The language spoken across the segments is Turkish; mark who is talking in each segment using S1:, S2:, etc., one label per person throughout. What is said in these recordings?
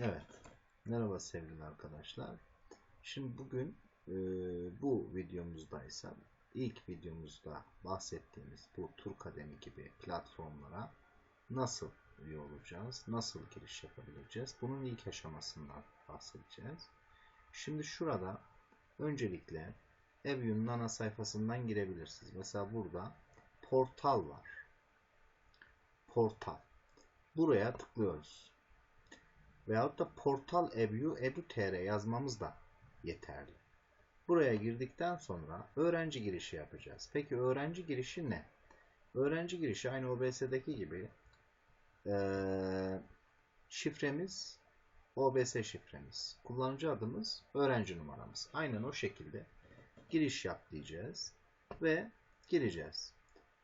S1: Evet. Merhaba sevgili arkadaşlar. Şimdi bugün e, bu videomuzda ise ilk videomuzda bahsettiğimiz bu Turkademi gibi platformlara nasıl üye olacağız? Nasıl giriş yapabileceğiz? Bunun ilk aşamasından bahsedeceğiz. Şimdi şurada öncelikle Evyun ana sayfasından girebilirsiniz. Mesela burada portal var. Portal. Buraya tıklıyoruz. Veyahut da portal ebu edu.tr yazmamız da yeterli. Buraya girdikten sonra öğrenci girişi yapacağız. Peki öğrenci girişi ne? Öğrenci girişi aynı OBS'deki gibi ee, şifremiz OBS şifremiz. Kullanıcı adımız öğrenci numaramız. Aynen o şekilde giriş yap diyeceğiz ve gireceğiz.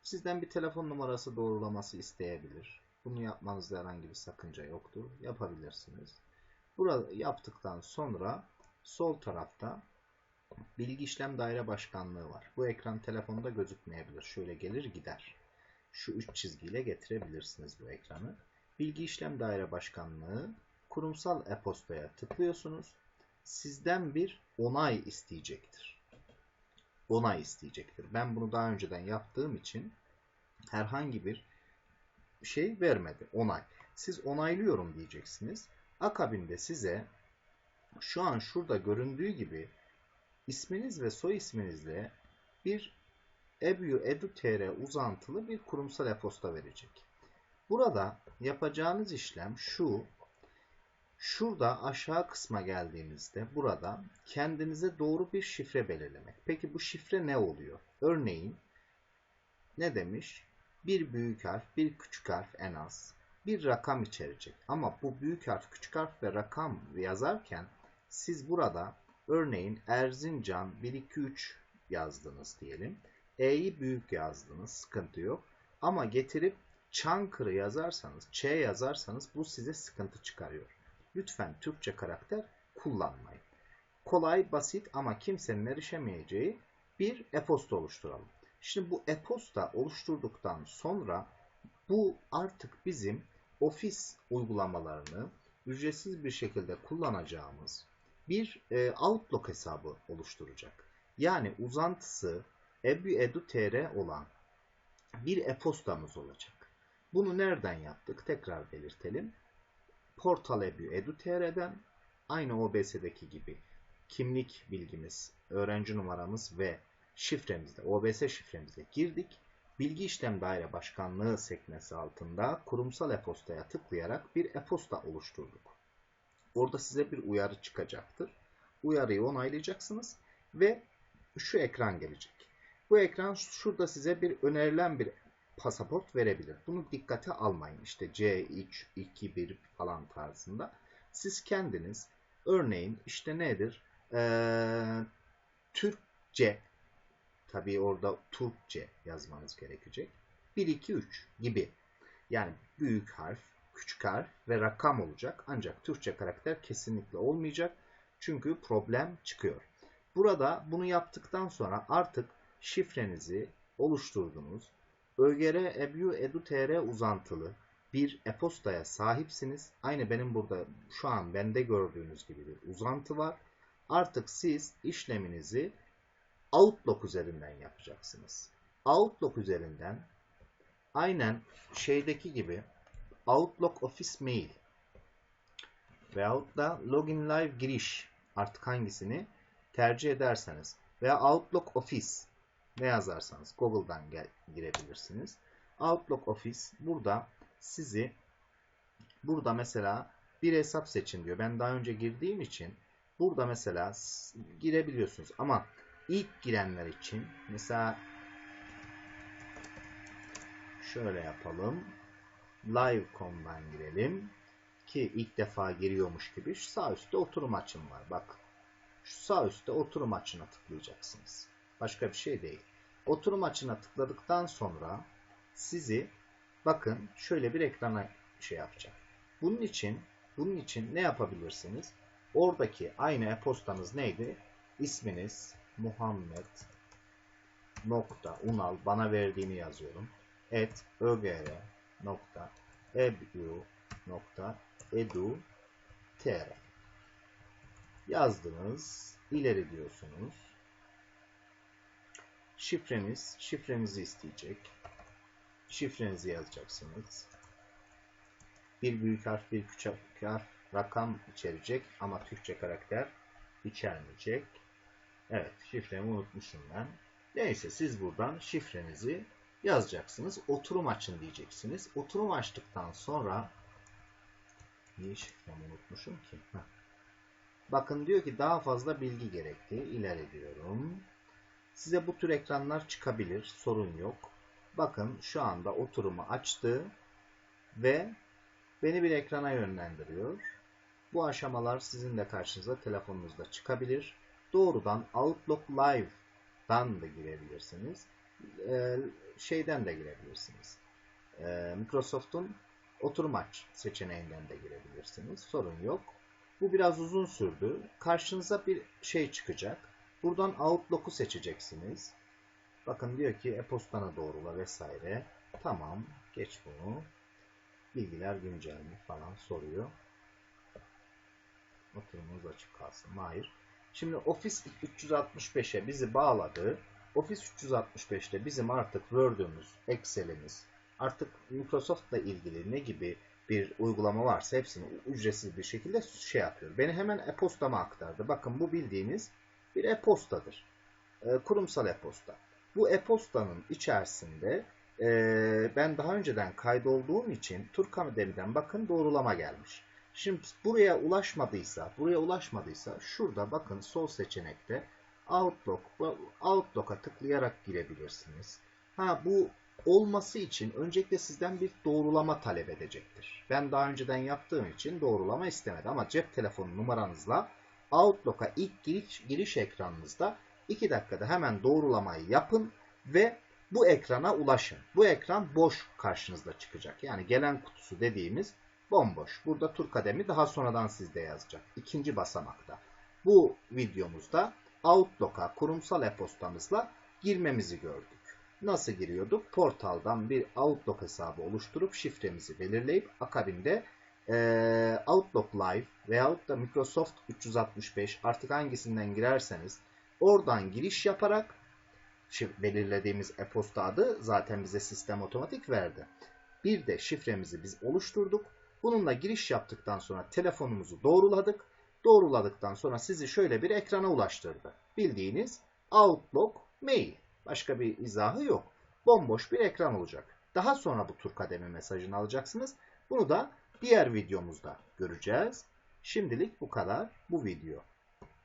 S1: Sizden bir telefon numarası doğrulaması isteyebilir. Bunu yapmanızda herhangi bir sakınca yoktur. Yapabilirsiniz. Burada yaptıktan sonra sol tarafta bilgi işlem daire başkanlığı var. Bu ekran telefonda gözükmeyebilir. Şöyle gelir gider. Şu üç çizgiyle getirebilirsiniz bu ekranı. Bilgi işlem daire başkanlığı kurumsal e-postaya tıklıyorsunuz. Sizden bir onay isteyecektir. Onay isteyecektir. Ben bunu daha önceden yaptığım için herhangi bir şey vermedi. Onay. Siz onaylıyorum diyeceksiniz. Akabinde size şu an şurada göründüğü gibi isminiz ve soy isminizle bir ebu edu.tr uzantılı bir kurumsal e-posta verecek. Burada yapacağınız işlem şu. Şurada aşağı kısma geldiğinizde burada kendinize doğru bir şifre belirlemek. Peki bu şifre ne oluyor? Örneğin ne demiş? Bir büyük harf, bir küçük harf en az bir rakam içerecek. Ama bu büyük harf, küçük harf ve rakam yazarken siz burada örneğin Erzincan 123 yazdınız diyelim. E'yi büyük yazdınız, sıkıntı yok. Ama getirip Çankırı yazarsanız, Ç yazarsanız bu size sıkıntı çıkarıyor. Lütfen Türkçe karakter kullanmayın. Kolay, basit ama kimsenin erişemeyeceği bir e-posta oluşturalım. Şimdi bu e-posta oluşturduktan sonra bu artık bizim ofis uygulamalarını ücretsiz bir şekilde kullanacağımız bir e, Outlook hesabı oluşturacak. Yani uzantısı ebu.edu.tr olan bir e-postamız olacak. Bunu nereden yaptık? Tekrar belirtelim. Portal ebu.edu.tr'den aynı OBS'deki gibi kimlik bilgimiz, öğrenci numaramız ve şifremizde, OBS şifremize girdik. Bilgi İşlem Daire Başkanlığı sekmesi altında kurumsal e-postaya tıklayarak bir e-posta oluşturduk. Orada size bir uyarı çıkacaktır. Uyarıyı onaylayacaksınız ve şu ekran gelecek. Bu ekran şurada size bir önerilen bir pasaport verebilir. Bunu dikkate almayın. İşte C3, 2, 1 falan tarzında. Siz kendiniz örneğin işte nedir? Ee, Türkçe Tabii orada Türkçe yazmanız gerekecek. 1, 2, 3 gibi. Yani büyük harf, küçük harf ve rakam olacak. Ancak Türkçe karakter kesinlikle olmayacak. Çünkü problem çıkıyor. Burada bunu yaptıktan sonra artık şifrenizi oluşturdunuz. ÖGR EBU EDU.TR uzantılı bir e-postaya sahipsiniz. Aynı benim burada şu an bende gördüğünüz gibi bir uzantı var. Artık siz işleminizi Outlook üzerinden yapacaksınız. Outlook üzerinden aynen şeydeki gibi Outlook Office Mail veyahut da Login Live giriş artık hangisini tercih ederseniz veya Outlook Office ne yazarsanız Google'dan girebilirsiniz. Outlook Office burada sizi burada mesela bir hesap seçin diyor. Ben daha önce girdiğim için burada mesela girebiliyorsunuz ama ilk girenler için mesela şöyle yapalım. Live.com'dan girelim. Ki ilk defa giriyormuş gibi şu sağ üstte oturum açım var. Bak. Şu sağ üstte oturum açına tıklayacaksınız. Başka bir şey değil. Oturum açına tıkladıktan sonra sizi bakın şöyle bir ekrana şey yapacak. Bunun için bunun için ne yapabilirsiniz? Oradaki aynı e-postanız neydi? İsminiz, Muhammed nokta Unal bana verdiğini yazıyorum. Et ögr nokta ebu nokta edu tr. Yazdınız. ileri diyorsunuz. Şifremiz, şifremizi isteyecek. Şifrenizi yazacaksınız. Bir büyük harf, bir küçük harf, rakam içerecek ama Türkçe karakter içermeyecek. Evet, şifremi unutmuşum ben. Neyse siz buradan şifrenizi yazacaksınız. Oturum açın diyeceksiniz. Oturum açtıktan sonra niye şifremi unutmuşum ki? Heh. Bakın diyor ki daha fazla bilgi gerekti. İleri diyorum. Size bu tür ekranlar çıkabilir. Sorun yok. Bakın şu anda oturumu açtı ve beni bir ekrana yönlendiriyor. Bu aşamalar sizin de karşınıza telefonunuzda çıkabilir. Doğrudan Outlook Live'dan da girebilirsiniz. Ee, şeyden de girebilirsiniz. Ee, Microsoft'un oturum aç seçeneğinden de girebilirsiniz. Sorun yok. Bu biraz uzun sürdü. Karşınıza bir şey çıkacak. Buradan Outlook'u seçeceksiniz. Bakın diyor ki e-postana doğrula vesaire. Tamam. Geç bunu. Bilgiler güncel mi falan soruyor. Oturumunuz açık kalsın. Hayır. Şimdi Office 365'e bizi bağladı. Office 365'te bizim artık Word'ümüz, Excel'imiz, artık Microsoft'la ilgili ne gibi bir uygulama varsa hepsini ücretsiz bir şekilde şey yapıyor. Beni hemen e-postama aktardı. Bakın bu bildiğiniz bir e-postadır. E, kurumsal e-posta. Bu e-postanın içerisinde e, ben daha önceden kaydolduğum için Turkademi'den bakın doğrulama gelmiş. Şimdi buraya ulaşmadıysa, buraya ulaşmadıysa şurada bakın sol seçenekte Outlook, Outlook'a tıklayarak girebilirsiniz. Ha bu olması için öncelikle sizden bir doğrulama talep edecektir. Ben daha önceden yaptığım için doğrulama istemedi ama cep telefonu numaranızla Outlook'a ilk giriş, giriş ekranınızda 2 dakikada hemen doğrulamayı yapın ve bu ekrana ulaşın. Bu ekran boş karşınızda çıkacak. Yani gelen kutusu dediğimiz bomboş. Burada tur kademi daha sonradan sizde yazacak. İkinci basamakta. Bu videomuzda Outlook'a kurumsal e-postamızla girmemizi gördük. Nasıl giriyorduk? Portaldan bir Outlook hesabı oluşturup şifremizi belirleyip akabinde e, Outlook Live veyahut da Microsoft 365 artık hangisinden girerseniz oradan giriş yaparak belirlediğimiz e-posta adı zaten bize sistem otomatik verdi. Bir de şifremizi biz oluşturduk. Bununla giriş yaptıktan sonra telefonumuzu doğruladık. Doğruladıktan sonra sizi şöyle bir ekrana ulaştırdı. Bildiğiniz Outlook Mail. Başka bir izahı yok. Bomboş bir ekran olacak. Daha sonra bu tur kademi mesajını alacaksınız. Bunu da diğer videomuzda göreceğiz. Şimdilik bu kadar bu video.